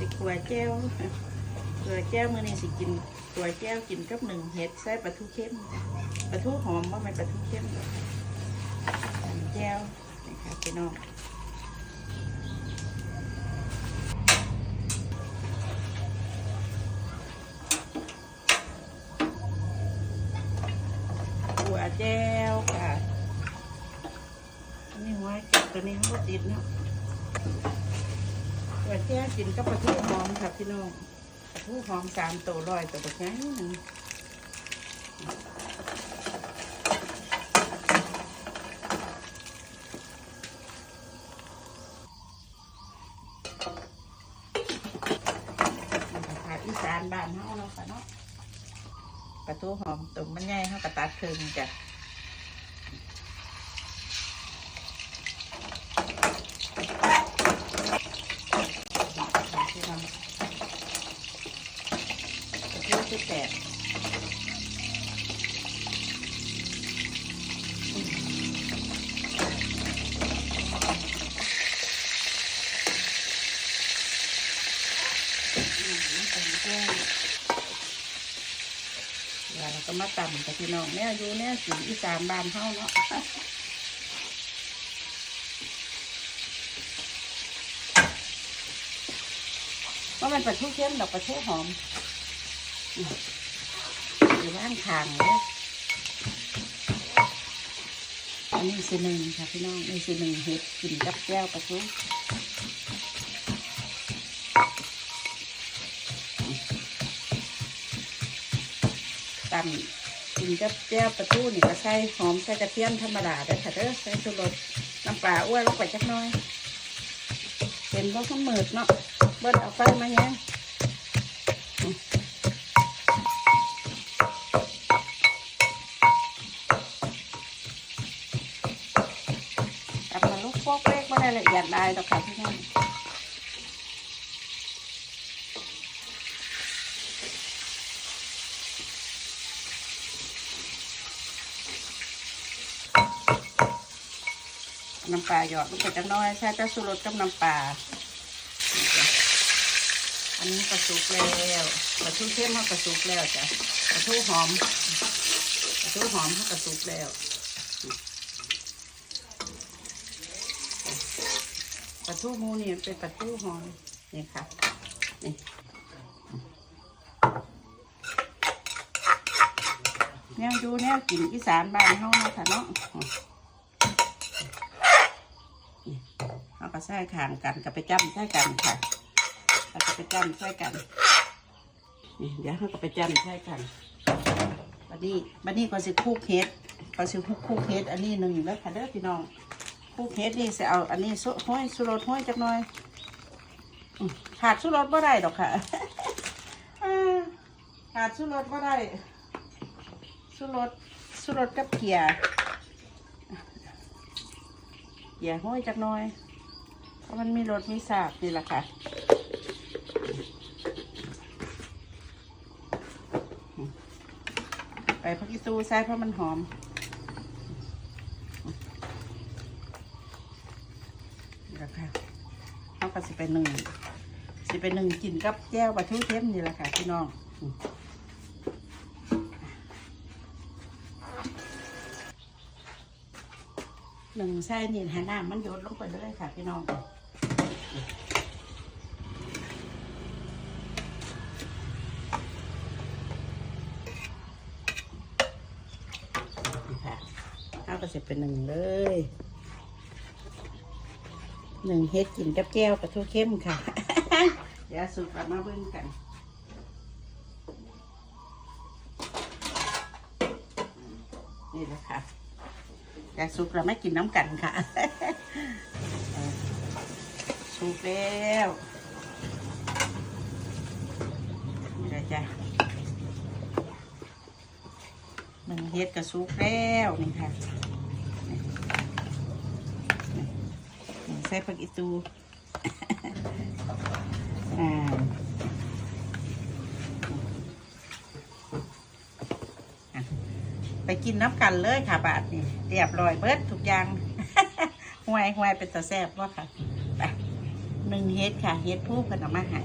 สิขัวแก้วขัวแก้วมื้อนี้สิกินขัวแก้วกินกับหนึ่งเห็ดใส่ปลาทูเข้มปลาทูหอมว่าไม่ปลาทูเข้มแก้วนี่ค่ะพี่น้องขัวแก้วค่ะอันนี้หัวเก็บตัวนี้หัวติดเนาะ แก้กินกับปลาทูหอมค่ะพี่น้องปลาทูหอมสามตัวร้อยตัวแบบนี้หนึ่งค่ะอีสานบ้านเฮาเนาะค่ะเนาะปลาทูหอมตุ่มมันใหญ่เฮากระตัดครึ่งจ้ะพี่น้องปลาทูที่แตก แล้วเราก็มาตำกับพี่น้องแม่อยู่เนี่ยสีอีสานบานเฮาเนาะว่ามันปลาทูเข้มดอกปลาทูหอมอยู่บ้านทางเลยอันนี้สิหนึ่งค่ะพี่น้องนี่สิหนึ่งเห็ดกินกับแก้วปลาทูำกินกับแก้วปลาทูนี่ก็ใส่หอมใส่กระเทียมธรรมดาได้ค่ะเด้อใส่ชูรสน้ำปลาอ้วนลงไปจักหน้อยเป็นเพราะข้าวมืดเนาะเบิ้ลเอาไฟมาแยงอืมตำมาลูกโป๊กเล็กไม่ได้ละเอียดได้ดอกค่ะพี่น้อง น้ำปลาหยอดลงไปจักหน้อยใช่จะสูรสกับน้ำปลาอันนี้กระสุกแล้วกระทูเข้มเขากระสุกแล้วจ้ะกระทูหอมกระทูหอมเขากระสุกแล้วปลาทูหมูนี่เป็นปลาทูหอมนี่ค่ะนี่แนวดูแนวกินอีสานบ้านเฮาเนาะค่ะเนาะ เขาก็ใส่ขางกันก็ไปจ้ำใส่กันค่ะแล้วก็ไปจ้ำใส่กันนี่เดี๋ยวเขาก็ไปจ้ำใส่กันบัดนี้บัดนี้ก็สิคลุกเฮ็ดก็สิคลุกคลุกเฮ็ดอันนี้หนึ่งแล้วค่ะเด้อพี่น้องคลุกเฮ็ดนี่สิเอาอันนี้สุห้อยสุรสห้อยจักหน่อยขาดสุรสบ่ได้ดอกค่ะขาดสุรสบ่ได้สุรสสุรสกับเกียร์เกียร์ห้อยจักหน่อย ราะมันมีรสมีสาบนี่แหละค่ะไปพักอีตูใส่เพราะมันหอม นี่แหละค่ะเอาก็สิไปหนึ่งสิไปหนึ่งกินกับแก้วปลาทูเทมนี่แหละค่ะพี่น้องหนึ่งไส้นี่ห้น้ำมันหยดลงไปเลยค่ะพี่น้อง ค่ะเอาก็เสร็จเป็นหนึ่งเลยหนึ่งเฮ็ดกินกับแก้วปลาทูเข้มค่ะ เดี๋ยวสูตรกลับมาเบิ่งกันนี่แหละค่ะแต่สุกเราไม่กินน้ำกันค่ะ สุกแล้วนี่แหละจ้ะหนึ่งเฮ็ดกับสุกแล้วนี่ค่ะนี่นี่ใส่ผักอีตูอ่าอะไปกินน้ำกันเลยค่ะบาทนี่เรียบร้อยเบิดทุกอย่างห่วยห่วยเป็นตาแซ่บว่าค่ะไป หนึ่งเฮ็ดค่ะ เฮ็ดผู้เพนเอามาใหา